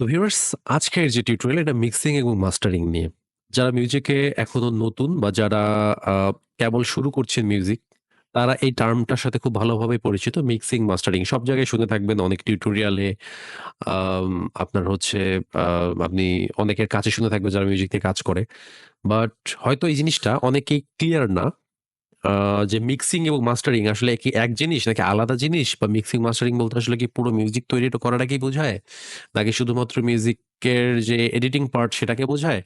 তো ভিউয়ার্স আজকের যে টিউটোরিয়াল এটা মিক্সিং এবং মাস্টারিং নিয়ে। যারা মিউজিকে এখনও নতুন বা যারা কেবল শুরু করছেন মিউজিক, তারা এই টার্মটার সাথে খুব ভালোভাবে পরিচিত। মিক্সিং, মাস্টারিং সব জায়গায় শুনে থাকবেন অনেক টিউটোরিয়ালে আপনার হচ্ছে আপনি অনেকের কাছে শুনে থাকবেন যারা মিউজিক নিয়ে কাজ করে। বাট হয়তো এই জিনিসটা অনেকেই ক্লিয়ার না। যে মিক্সিং এবং মাস্টারিং আসলে কি এক জিনিস নাকি আলাদা জিনিস? বা মিক্সিং মাস্টারিং বলতে আসলে কি পুরো মিউজিক তৈরি করাটাকেই বোঝায়? নাকি শুধুমাত্র মিউজিকের যে এডিটিং পার্ট সেটাকে বোঝায়?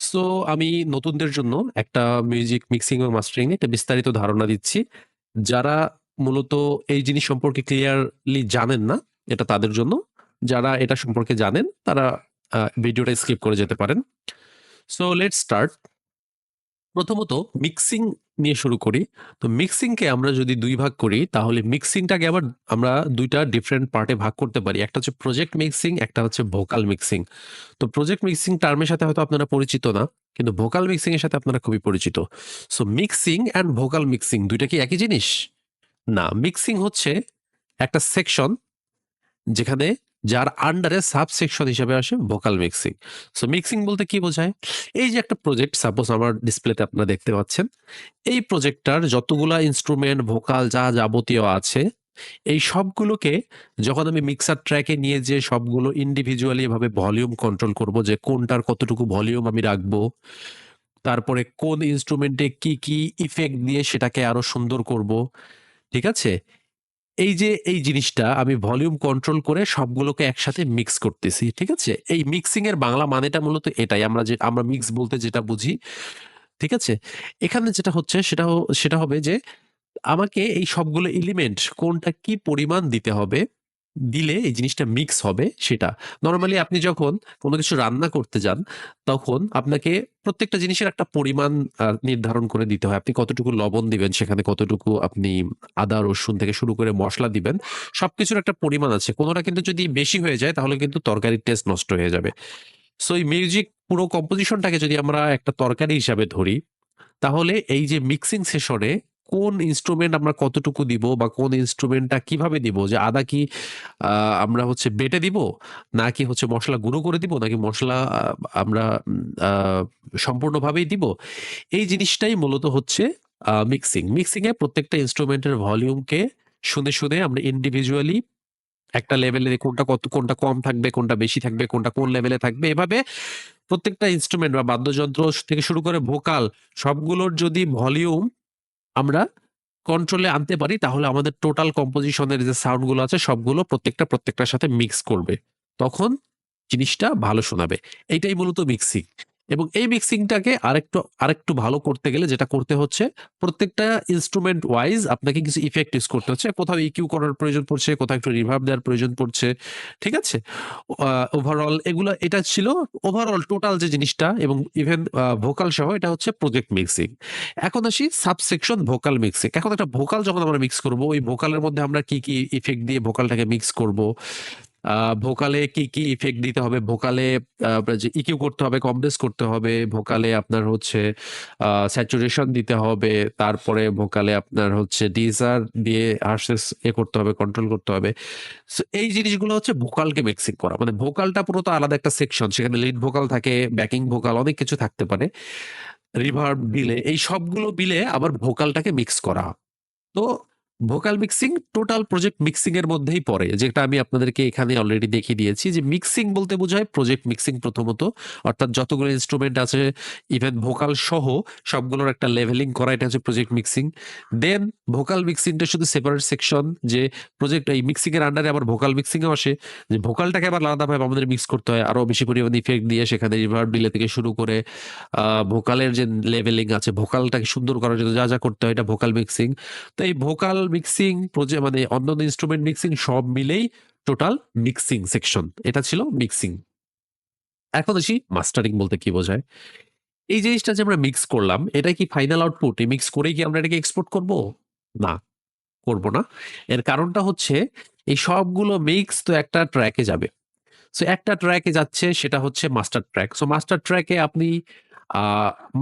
সো আমি নতুনদের জন্য একটা মিউজিক মিক্সিং এবং মাস্টারিং নিয়ে একটা বিস্তারিত ধারণা দিচ্ছি। যারা মূলত এই জিনিস সম্পর্কে ক্লিয়ারলি জানেন না, এটা তাদের জন্য। যারা এটা সম্পর্কে জানেন তারা ভিডিওটা স্কিপ করে যেতে পারেন। So let's start. প্রথমত মিক্সিং নিয়ে শুরু করি। তো মিক্সিংকে আমরা যদি দুই ভাগ করি তাহলে মিক্সিংটাকে আবার আমরা দুইটা ডিফারেন্ট পার্টে ভাগ করতে পারি। একটা হচ্ছে প্রজেক্ট মিক্সিং, একটা হচ্ছে ভোকাল মিক্সিং। তো প্রজেক্ট মিক্সিং টার্মের সাথে হয়তো আপনারা পরিচিত না। কিন্তু ভোকাল মিক্সিং এর সাথে আপনারা খুবই পরিচিত। So mixing and vocal mixing দুইটা কি একই জিনিস? না, মিক্সিং হচ্ছে একটা সেকশন যেখানে যার আন্ডারে সাব সেকশন হিসেবে আসে ভোকাল মিক্সিং। সো মিক্সিং বলতে কি বোঝায়? এই যে একটা প্রজেক্ট সাপোজ আমার ডিসপ্লেতে আপনারা দেখতে পাচ্ছেন। এই প্রজেক্টটার যতগুলা ইনস্ট্রুমেন্ট ভোকাল যা যাবতীয় আছে, এই সবগুলোকে যখন আমি মিক্সার ট্র্যাকে নিয়ে যেয়ে সবগুলো ইন্ডিভিজুয়ালি এভাবে ভলিউম কন্ট্রোল করব যে কোনটার কতটুকু ভলিউম আমি রাখব। তারপরে কোন ইনস্ট্রুমেন্টে কি, কি ইফেক্ট দিয়ে সেটাকে আরও সুন্দর করব। ঠিক আছে? এই যে এই জিনিসটা আমি ভলিউম কন্ট্রোল করে সবগুলোকে একসাথে মিক্স করতেছি। ঠিক আছে? এই মিক্সিং এর বাংলা মানেটা মূলত এটাই। আমরা যে আমরা মিক্স বলতে যেটা বুঝি। ঠিক আছে? এখানে যেটা হচ্ছে সেটা সেটা হবে যে আমাকে এই সবগুলো এলিমেন্ট কোনটা কি পরিমাণ দিতে হবে, দিলে এই জিনিসটা মিক্স হবে সেটা। নরমালি আপনি যখন কোনো কিছু রান্না করতে যান, তখন আপনাকে প্রত্যেকটা জিনিসের একটা পরিমাণ নির্ধারণ করে দিতে হয়। আপনি কতটুকু লবণ দিবেন, সেখানে কতটুকু আপনি আদা, রসুন থেকে শুরু করে মসলা দিবেন। সবকিছুর একটা পরিমাণ আছে। কোনোটা কিন্তু যদি বেশি হয়ে যায় তাহলে কিন্তু তরকারির টেস্ট নষ্ট হয়ে যাবে। সো এই মিউজিক পুরো কম্পোজিশনটাকে যদি আমরা একটা তরকারি হিসাবে ধরি, তাহলে এই যে মিক্সিং সেশনে কোন ইন্সট্রুমেন্ট আমরা কতটুকু দিব বা কোন ইনস্ট্রুমেন্টটা কীভাবে দিব? যে আদা কি আমরা হচ্ছে বেটে দিব? নাকি হচ্ছে মশলা গুঁড়ো করে দিব? নাকি মশলা আমরা সম্পূর্ণভাবেই দিব? এই জিনিসটাই মূলত হচ্ছে মিক্সিং। মিক্সিং এ প্রত্যেকটা ইনস্ট্রুমেন্টের ভলিউমকে শুনে, শুনে আমরা ইন্ডিভিজুয়ালি একটা লেভেলে কোনটা কত কোনটা কম থাকবে, কোনটা বেশি থাকবে, কোনটা কোন লেভেলে থাকবে এভাবে প্রত্যেকটা ইনস্ট্রুমেন্ট বা বাদ্যযন্ত্র থেকে শুরু করে ভোকাল সবগুলোর যদি ভলিউম আমরা কন্ট্রোলে আনতে পারি, তাহলে আমাদের টোটাল কম্পোজিশনের যে সাউন্ডগুলো আছে, সবগুলো প্রত্যেকটা প্রত্যেকটার সাথে মিক্স করবে। তখন জিনিসটা ভালো শোনাবে। এইটাই মূলত মিক্সিং। এবং এই মিক্সিংটাকে আরেকটু আরেকটু ভালো করতে গেলে যেটা করতে হচ্ছে প্রত্যেকটা ইনস্ট্রুমেন্ট ওয়াইজ আপনাকে কিছু ইফেক্ট ইউজ করতে হচ্ছে। কোথাও ইকিউ করার প্রয়োজন পড়ছে, কোথাও একটু রিভার্ভ দেওয়ার প্রয়োজন পড়ছে। ঠিক আছে? ওভারঅল এগুলো এটা ছিল ওভারঅল টোটাল যে জিনিসটা এবং ইভেন ভোকাল সহ এটা হচ্ছে প্রজেক্ট মিক্সিং। এখন আসি সাবসেকশন ভোকাল মিক্সিং। এখন একটা ভোকাল যখন আমরা মিক্স করব, ওই ভোকালের মধ্যে আমরা কি, কি ইফেক্ট দিয়ে ভোকালটাকে মিক্স করব। ভোকালে কি, কি ইফেক্ট দিতে হবে, ভোকালে যে ইকিউ করতে হবে, কম্প্রেস করতে হবে, ভোকালে আপনার হচ্ছে স্যাচুরেশন দিতে হবে, তারপরে ভোকালে আপনার হচ্ছে ডিজার দিয়ে হার্সেস এ করতে হবে, কন্ট্রোল করতে হবে। সো এই জিনিসগুলো হচ্ছে ভোকালকে মিক্সিং করা। মানে ভোকালটা পুরো তো আলাদা একটা সেকশন। সেখানে লিড ভোকাল থাকে, ব্যাকিং ভোকাল অনেক কিছু থাকতে পারে। রিভার্ব দিলে এই সবগুলো মিলে আবার ভোকালটাকে মিক্স করা। তো vocal mixing, total project mixing এর মধ্যেই পড়ে। যেটা আমি আপনাদেরকে এখানে অলরেডি দেখিয়ে দিয়েছি যে মিক্সিং বলতে বোঝায় প্রজেক্ট মিক্সিং প্রথমত। অর্থাৎ যতগুলো ইনস্ট্রুমেন্ট আছে ইভেন ভোকাল সহ সবগুলোর একটা লেভেলিং করা, এটা হচ্ছে প্রজেক্ট মিক্সিং। দেন ভোকাল মিক্সিংটা শুধু সেপারেট সেকশন যে প্রজেক্ট এই মিক্সিং এর আন্ডারে আবার ভোকাল মিক্সিং ও আসে। যে ভোকালটাকে আবার আলাদাভাবে আমাদের মিক্স করতে হয়। আরও বেশি পরিমাণে ইফেক্ট দিয়ে সেখানে রিভার্ব ডিলে থেকে শুরু করে ভোকালের যে লেভেলিং আছে, ভোকালটাকে সুন্দর করার জন্য যা, যা করতে হয় এটা ভোকাল মিক্সিং। তো এই ভোকাল মিক্সিং প্রজে মানে অন্যান্য ইন্সট্রুমেন্ট মিক্সিং সব মিলেই টোটাল মিক্সিং সেকশন। এটা ছিল মিক্সিং। এখন আসি মাস্টারিং বলতে কি বোঝায়? এই জিনিসটা যে আমরা মিক্স করলাম, এটা কি ফাইনাল আউটপুট? এই মিক্স করেই কি আমরা এটাকে এক্সপোর্ট করব? না, করব না। এর কারণটা হচ্ছে এই সবগুলো মিক্স তো একটা ট্র্যাকে যাবে। সো একটা ট্র্যাকে যাচ্ছে সেটা হচ্ছে মাস্টার ট্র্যাক। সো মাস্টার ট্র্যাকে আপনি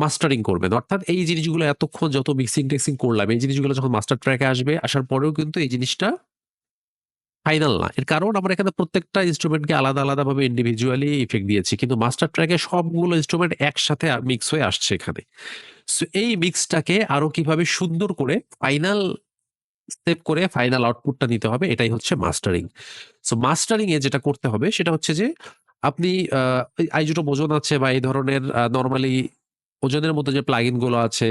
মাস্টারিং করবেন। অর্থাৎ এই জিনিসগুলো এতক্ষণ যত মিক্সিং টেক্সিং করলাম, এই জিনিসগুলো যখন মাস্টার ট্র্যাকে আসবে, আসার পরেও কিন্তু এই জিনিসটা ফাইনাল না। এর কারণ আমরা এখানে প্রত্যেকটা ইন্সট্রুমেন্টকে আলাদা, আলাদাভাবে ইন্ডিভিজুয়ালি ইফেক্ট দিয়েছি। কিন্তু মাস্টার ট্র্যাকে সবগুলো ইনস্ট্রুমেন্ট একসাথে মিক্স হয়ে আসছে এখানে। সো এই মিক্সটাকে আরও কীভাবে সুন্দর করে ফাইনাল স্টেপ করে ফাইনাল আউটপুটটা নিতে হবে এটাই হচ্ছে মাস্টারিং। সো মাস্টারিং এ যেটা করতে হবে সেটা হচ্ছে যে আপনি আ এই আইজোটোপ ওজন আছে বা এই ধরনের নরমালি ওজনের মধ্যে যে প্লাগইনগুলো আছে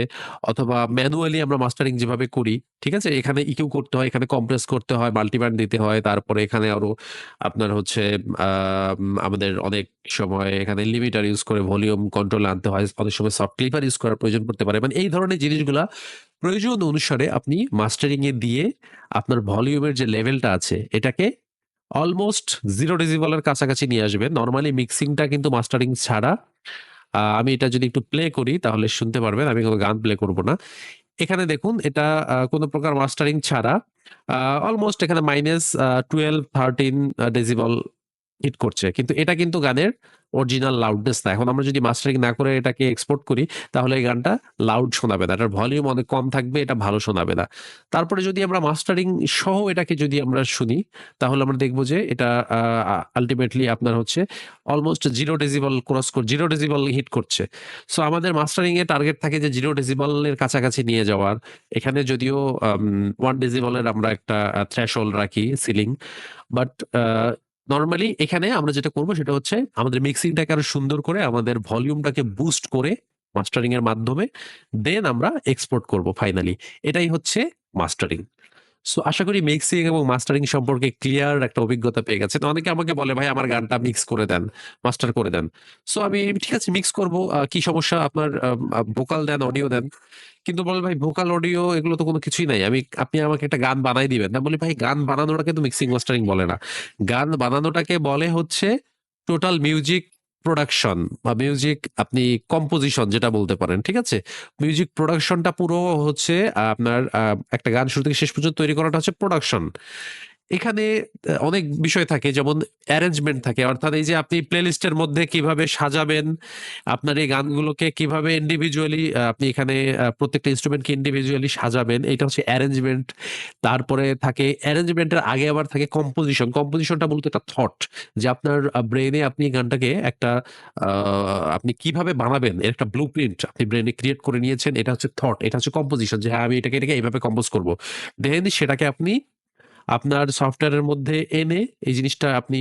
অথবা ম্যানুয়ালি আমরা মাস্টারিং যেভাবে করি, ঠিক আছে? এখানে ইকিউ করতে হয়, এখানে কম্প্রেস করতে হয়, মাল্টিব্যান্ড দিতে হয়। তারপরে এখানে আরও আপনার হচ্ছে আম আমাদের অনেক সময় এখানে লিমিটার ইউজ করে ভলিউম কন্ট্রোল আনতে হয়। অনেক সময় সফট ক্লিপার ইউজ করার প্রয়োজন পড়তে পারে। মানে এই ধরনের জিনিসগুলা প্রয়োজন অনুসারে আপনি মাস্টারিং এ দিয়ে আপনার ভলিউমের যে লেভেলটা আছে এটাকে অলমোস্ট 0 ডেসিবেল এর কাছাকাছি নিয়ে আসবেন। নর্মালি মিক্সিংটা কিন্তু মাস্টারিং ছাড়া আমি এটা যদি একটু প্লে করি তাহলে শুনতে পারবেন। আমি কোনো গান প্লে করব না। এখানে দেখুন এটা কোনো প্রকার মাস্টারিং ছাড়া অলমোস্ট এখানে minus uh 12, 13 uh decibel hit করছে। কিন্তু এটা কিন্তু গানের অরিজিনাল লাউডনেস না। এখন আমরা যদি মাস্টারিং না করে এটাকে এক্সপোর্ট করি তাহলে এই গানটা লাউড শোনাবে না। এটার ভলিউম অনেক কম থাকবে, এটা ভালো শোনাবে না। তারপরে যদি আমরা মাস্টারিং সহ এটাকে যদি আমরা শুনি তাহলে আমরা দেখব যে এটা আল্টিমেটলি আপনার হচ্ছে অলমোস্ট 0 ডেসিবেল ক্রস কর 0 ডেসিবেল হিট করছে। সো আমাদের মাস্টারিং এ টার্গেট থাকে যে 0 ডেসিবেল এর কাছাকাছি নিয়ে যাওয়ার। এখানে যদিও ওয়ান 1 ডেসিবেল এর আমরা একটা থ্রেশহোল্ড রাখি সিলিং। বাট নরমালি এখানে আমরা যেটা করব সেটা হচ্ছে আমাদের মিক্সিংটাকে আরও সুন্দর করে আমাদের ভলিউমটাকে বুস্ট করে মাস্টারিং এর মাধ্যমে দেন আমরা এক্সপোর্ট করব ফাইনালি। এটাই হচ্ছে মাস্টারিং। সো আশা করি মিক্সিং এবং মাস্টারিং সম্পর্কে ক্লিয়ার একটা অভিজ্ঞতা পেয়ে গেছে তো অনেকে আমাকে বলে, "ভাই আমার গানটা মিক্স করে দেন, মাস্টার করে দেন।" সো আমি ঠিক আছে মিক্স করব। কি সমস্যা আপনার ভোকাল দেন, অডিও দেন। কিন্তু বলে, "ভাই ভোকাল, অডিও এগুলো তো কোন কিছুই নাই। আমি আপনি আমাকে একটা গান বানাই দিবেন।" না বলি, "ভাই গান বানানোটাকে তো মিক্সিং মাস্টারিং বলে না। গান বানানোটাকে বলে হচ্ছে টোটাল মিউজিক প্রোডাকশন বা মিউজিক আপনি কম্পোজিশন যেটা বলতে পারেন। ঠিক আছে? মিউজিক প্রোডাকশনটা পুরো হচ্ছে আপনার একটা গান শুরু থেকে শেষ পর্যন্ত তৈরি করাটা হচ্ছে প্রোডাকশন। এখানে অনেক বিষয় থাকে যেমন অ্যারেঞ্জমেন্ট থাকে। অর্থাৎ এই যে আপনি প্লেলিস্টের মধ্যে কীভাবে সাজাবেন, আপনার এই গানগুলোকে কীভাবে ইন্ডিভিজুয়ালি আপনি এখানে প্রত্যেকটা ইন্সট্রুমেন্টকে ইন্ডিভিজুয়ালি সাজাবেন। এটা হচ্ছে অ্যারেঞ্জমেন্ট। তারপরে থাকে অ্যারেঞ্জমেন্টের আগে আবার থাকে কম্পোজিশন। কম্পোজিশনটা মূলত একটা থট যে আপনার ব্রেনে আপনি গানটাকে একটা আপনি কীভাবে বানাবেন এর একটা ব্লু প্রিন্ট আপনি ব্রেনে ক্রিয়েট করে নিয়েছেন। এটা হচ্ছে থট। এটা হচ্ছে কম্পোজিশন যে হ্যাঁ, আমি এটাকে, এটাকে এইভাবে কম্পোজ করব দেন সেটাকে আপনি আপনার সফটওয়্যারের মধ্যে এনে এই জিনিসটা আপনি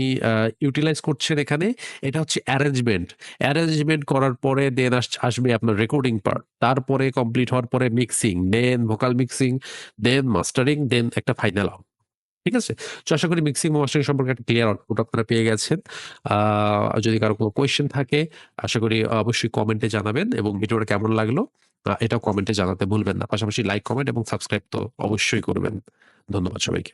ইউটিলাইজ করছেন এখানে। এটা হচ্ছে অ্যারেঞ্জমেন্ট। অ্যারেঞ্জমেন্ট করার পরে দেন আস আসবে আপনার রেকর্ডিং পার্ট। তারপরে কমপ্লিট হওয়ার পরে mixing, then vocal mixing, then mastering, then একটা ফাইনাল আউট। ঠিক আছে? তো আশা করি মিক্সিং মাস্টারিং সম্পর্কে একটা ক্লিয়ার আউটপুট আপনারা পেয়ে গেছেন। যদি কারও কোনো কোয়েশ্চেন থাকে আশা করি অবশ্যই কমেন্টে জানাবেন এবং ভিডিওটা কেমন লাগল এটাও কমেন্টে জানাতে ভুলবেন না। পাশাপাশি লাইক, কমেন্ট এবং সাবস্ক্রাইব তো অবশ্যই করবেন। ধন্যবাদ সবাইকে।